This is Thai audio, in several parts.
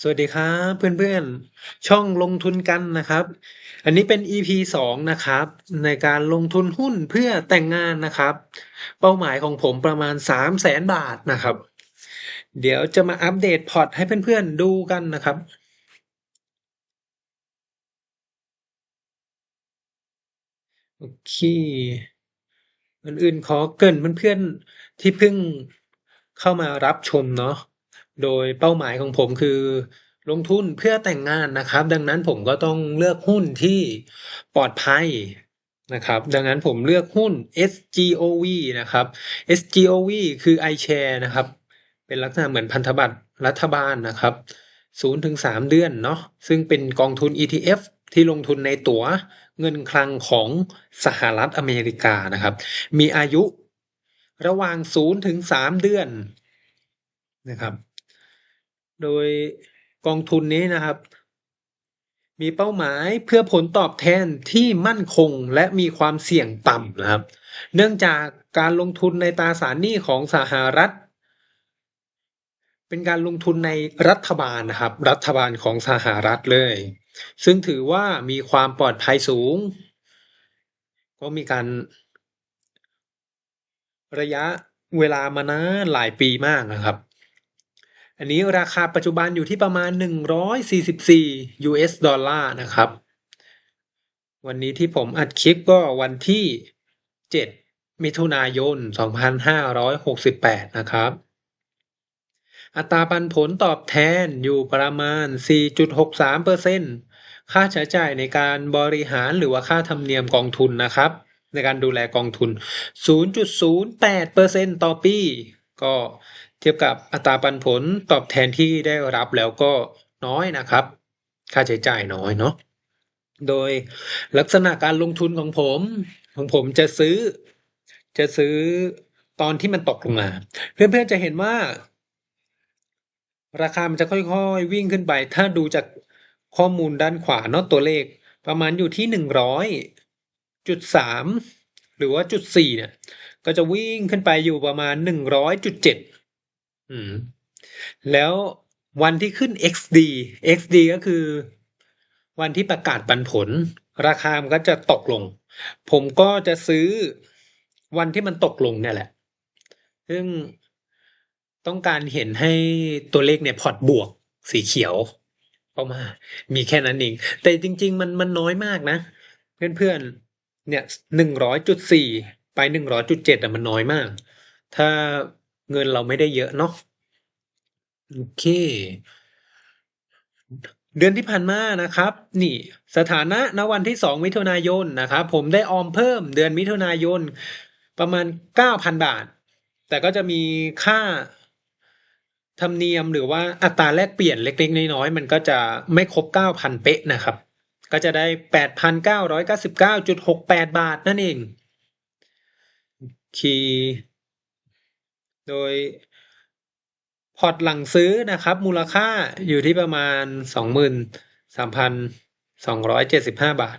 สวัสดีครับเพื่อนๆ ช่องลงทุนกันนะครับ อันนี้เป็น EP สองนะครับ ในการลงทุนหุ้นเพื่อแต่งงานนะครับ เป้าหมายของผมประมาณสามแสนบาทนะครับ เดี๋ยวจะมาอัปเดตพอร์ตให้เพื่อนๆดูกันนะครับ โอเคอื่นๆขอเกินเพื่อนๆที่เพิ่งเข้ามารับชมเนาะ โดยเป้าหมายของผมคือลงทุนเพื่อแต่งงานนะครับ ดังนั้นผมก็ต้องเลือกหุ้นที่ปลอดภัยนะครับ ดังนั้นผมเลือกหุ้น SGOV นะครับ SGOV คือ iShare นะครับ เป็นลักษณะเหมือนพันธบัตรรัฐบาลนะครับ0ถึง3เดือนเนาะซึ่งเป็นกองทุน ETF ที่ลงทุนในตั๋วเงินคลังของสหรัฐอเมริกานะครับ มีอายุระหว่าง0ถึง3เดือนนะครับ โดยกองทุนนี้นะครับ มีเป้าหมายเพื่อผลตอบแทนที่มั่นคงและมีความเสี่ยงต่ำนะครับ เนื่องจากการลงทุนในตราสารหนี้ของสหรัฐ เป็นการลงทุนในรัฐบาลนะครับ รัฐบาลของสหรัฐเลย ซึ่งถือว่ามีความปลอดภัยสูง ก็มีการระยะเวลามานานหลายปีมากนะครับ อันนี้ราคาปัจจุบันอยู่ที่ประมาณ 144 US ดอลลาร์นะครับ วันนี้ที่ผมอัดคลิปก็วันที่ 7 มิถุนายน 2568 นะครับ อัตราปันผลตอบแทนอยู่ประมาณ 4.63%ค่าใช้จ่ายในการบริหารหรือว่าค่าธรรมเนียมกองทุนนะครับ ในการดูแลกองทุน 0.08%ต่อปีก็เทียบกับอัตราปันผลตอบแทนที่ได้รับแล้วก็น้อยนะครับ ค่าใช้จ่ายน้อยเนาะโดยลักษณะการลงทุนของผม ของผมจะซื้อ จะซื้อตอนที่มันตกลงมา เพื่อนๆจะเห็นว่า ราคามันจะค่อยๆ วิ่งขึ้นไป ถ้าดูจากข้อมูลด้านขวาเนาะตัวเลข ประมาณอยู่ที่หนึ่งร้อยจุดสามหรือว่าจุดสี่เนี่ย ก็จะวิ่งขึ้นไปอยู่ประมาณหนึ่งร้อยจุดเจ็ด อืม แล้ววันที่ขึ้น XD XD ก็คือวันที่ประกาศปันผล ราคามันก็จะตกลง ผมก็จะซื้อวันที่มันตกลงเนี่ยแหละ ซึ่งต้องการเห็นให้ตัวเลขเนี่ยพอร์ตบวกสีเขียวเข้ามา มีแค่นั้นเอง แต่จริง ๆ มันมันน้อยมากนะ เพื่อนๆ เนี่ยหนึ่งร้อยจุดสี่ไปหนึ่งร้อยจุดเจ็ดอะมันน้อยมาก ถ้า เงินเราไม่ได้เยอะเนาะโอเค เดือนที่ผ่านมานะครับ นี่ สถานะณวันที่สองมิถุนายนนะครับ ผมได้ออมเพิ่มเดือนมิถุนายนประมาณเก้าพันบาท แต่ก็จะมีค่าธรรมเนียมหรือว่าอัตราแลกเปลี่ยนเล็กๆ น้อยๆ มันก็จะไม่ครบเก้าพันเป๊ะนะครับ ก็จะได้แปดพันเก้าร้อยเก้าสิบเก้าจุดหกแปดบาทนั่นเองคี โดยพอร์ตหลังซื้อนะครับ มูลค่าอยู่ที่ประมาณสองหมื่นสามพันสองร้อยเจ็ดสิบห้าบาท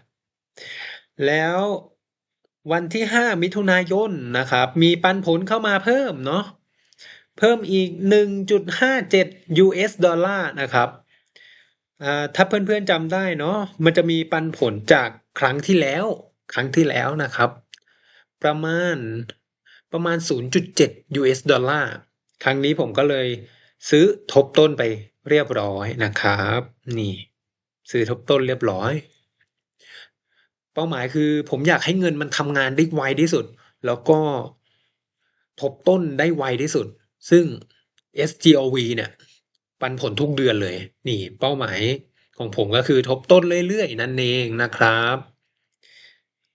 แล้ววันที่ห้ามิถุนายนนะครับ มีปันผลเข้ามาเพิ่มเนาะเพิ่มอีกหนึ่งจุดห้าเจ็ด US ดอลลาร์นะครับถ้าเพื่อนๆจำได้เนาะมันจะมีปันผลจากครั้งที่แล้ว ครั้งที่แล้วนะครับ ประมาณ ประมาณ 0.7 US ดอลลาร์ ครั้งนี้ผมก็เลยซื้อทบต้นไปเรียบร้อยนะครับ นี่ ซื้อทบต้นเรียบร้อย เป้าหมายคือผมอยากให้เงินมันทำงานได้ไวที่สุด แล้วก็ทบต้นได้ไวที่สุด ซึ่ง SGOV เนี่ย ปันผลทุกเดือนเลย นี่ เป้าหมายของผมก็คือทบต้นเรื่อยๆ นั่นเองนะครับ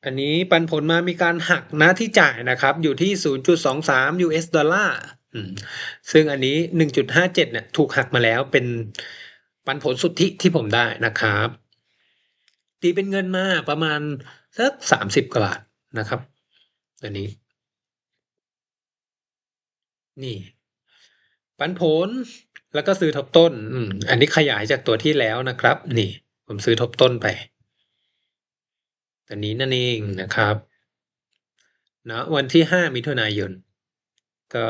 อันนี้ปันผลมามีการหักน้าที่จ่ายนะครับ อยู่ที่ 0.23 US ดอลลาร์ซึ่งอันนี้ 1.57 เนี่ยถูกหักมาแล้วเป็นปันผลสุทธิที่ผมได้นะครับ ตีเป็นเงินมาประมาณสักสามสิบกว่าบาทนะครับ อันนี้ นี่ ปันผลแล้วก็ซื้อทบต้น อันนี้ขยายจากตัวที่แล้วนะครับ นี่ ผมซื้อทบต้นไป อันนี้นั่นเองนะครับนะวันที่ห้ามิถุนายน ก็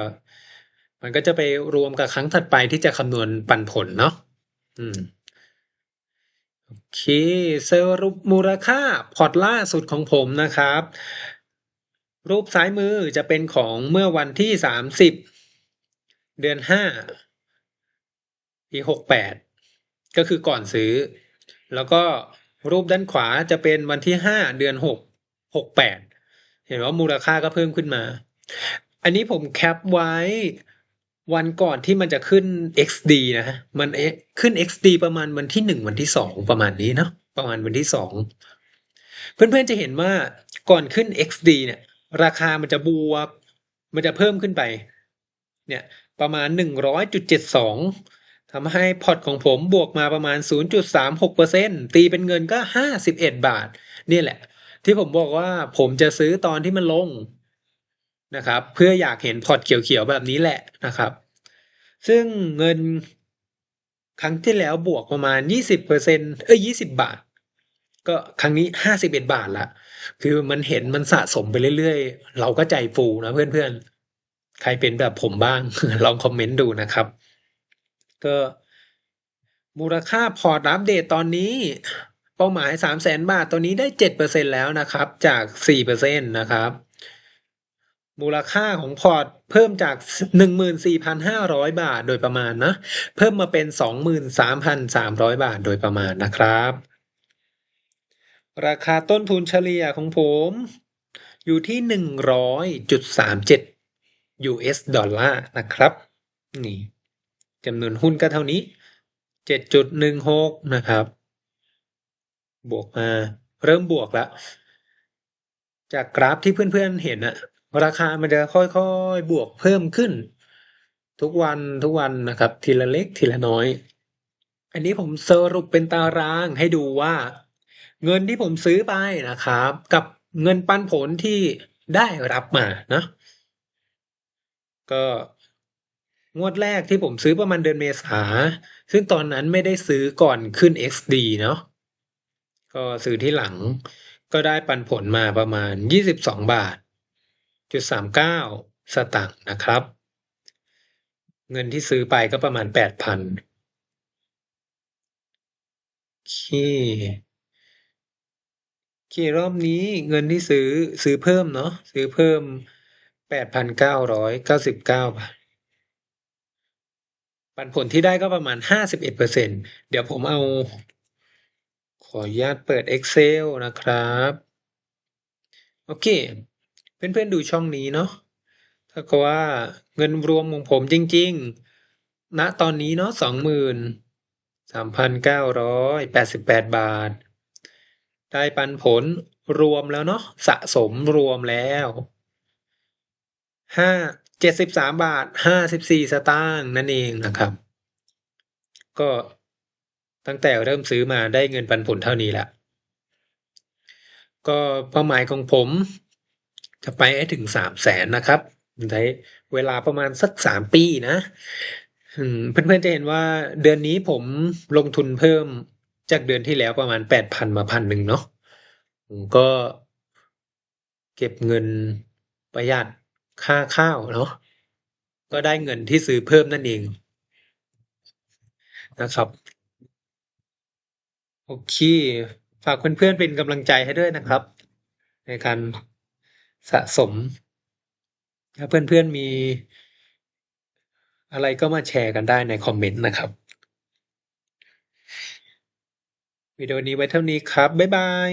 มันก็จะไปรวมกับครั้งถัดไปที่จะคำนวณปันผลเนาะอืมโอเคสรุปมูลค่าพอร์ตล่าสุดของผมนะครับ รูปซ้ายมือจะเป็นของเมื่อวันที่สามสิบเดือนห้าปีหกแปดก็คือก่อนซื้อ แล้วก็ รูปด้านขวาจะเป็นวันที่ห้าเดือนหกหกแปดเห็นว่ามูลค่าก็เพิ่มขึ้นมา อันนี้ผมแคปไว้วันก่อนที่มันจะขึ้น XD นะ มันขึ้น XD ประมาณวันที่หนึ่งวันที่สองประมาณนี้เนาะประมาณวันที่สองเพื่อนๆจะเห็นว่าก่อนขึ้น XD เนี่ย ราคามันจะบวก มันจะเพิ่มขึ้นไป เนี่ย ประมาณหนึ่งร้อยจุดเจ็ดสอง ทำให้พอร์ตของผมบวกมาประมาณ 0.36%ตีเป็นเงินก็ 51 บาท นี่แหละ ที่ผมบอกว่าผมจะซื้อตอนที่มันลงนะครับ เพื่ออยากเห็นพอร์ตเขียวๆแบบนี้แหละนะครับ ซึ่งเงินครั้งที่แล้วบวกประมาณ 20%เอ้ย20 บาท ก็ครั้งนี้ 51 บาทละ คือมันเห็นมันสะสมไปเรื่อยๆ เราก็ใจฟูนะเพื่อนๆ ใครเป็นแบบผมบ้างลองคอมเมนต์ดูนะครับ ก็มูลค่าพอร์ตอัปเดตตอนนี้เป้าหมายสามแสนบาทตัวนี้ได้เจ็ดเปอร์เซ็นแล้วนะครับ จากสี่เปอร์เซ็นนะครับ มูลค่าของพอร์ตเพิ่มจากหนึ่งหมื่นสี่พันห้าร้อยบาทโดยประมาณนะ เพิ่มมาเป็นสองหมื่นสามพันสามร้อยบาทโดยประมาณนะครับ ราคาต้นทุนเฉลี่ยของผม อยู่ที่หนึ่งร้อยจุดสามเจ็ด US ดอลลาร์นะครับ นี่ จำนวนหุ้นก็เท่านี้เจ็ดจุดหนึ่งหกนะครับ บวกมา เริ่มบวกแล้วจากกราฟที่เพื่อนๆเห็นอะราคามันจะค่อยๆ บวกเพิ่มขึ้น ทุกวันทุกวันนะครับ ทีละเล็กทีละน้อย อันนี้ผมสรุปเป็นตารางให้ดูว่า เงินที่ผมซื้อไปนะครับ กับเงินปันผลที่ได้รับมานะก็ งวดแรกที่ผมซื้อประมาณเดือนเมษา ซึ่งตอนนั้นไม่ได้ซื้อก่อนขึ้น XD เนาะ ก็ซื้อที่หลัง ก็ได้ปันผลมาประมาณ 22 บาท จุด39สตางค์นะครับ เงินที่ซื้อไปก็ประมาณ 8,000โอเคโอเครอบนี้เงินที่ซื้อซื้อเพิ่มเนาะซื้อเพิ่ม 8,999 บาท ปันผลที่ได้ก็ประมาณ 51เปอร์เซ็นเดี๋ยวผมเอา ขออนุญาตเปิด Excel นะครับ โอเค เพื่อนๆดูช่องนี้เนาะถ้าก็ว่าเงินรวมของผมจริง ๆ ณ ตอนนี้เนาะสองหมื่นสามพันเก้าร้อยแปดสิบแปดบาท ได้ปันผลรวมแล้วเนาะสะสมรวมแล้วห้า เจ็ดสิบสามบาทห้าสิบสี่สตางค์นั่นเองนะครับ ก็ตั้งแต่เริ่มซื้อมาได้เงินปันผลเท่านี้แหละก็เป้าหมายของผม จะไปให้ถึงสามแสนนะครับใช้เวลาประมาณสักสามปีนะเพื่อนๆจะเห็นว่าเดือนนี้ผมลงทุนเพิ่มจากเดือนที่แล้วประมาณแปดพันมาพันหนึ่งเนาะผมก็เก็บเงินประหยัด ค่าข้าวเนาะก็ได้เงินที่ซื้อเพิ่มนั่นเองนะครับ โอเค ฝากเพื่อนๆเป็นกำลังใจให้ด้วยนะครับ ในการสะสม ถ้าเพื่อนๆมีอะไรก็มาแชร์กันได้ในคอมเมนต์นะครับวิดีโอนี้ไว้เท่านี้ครับ บ๊ายบาย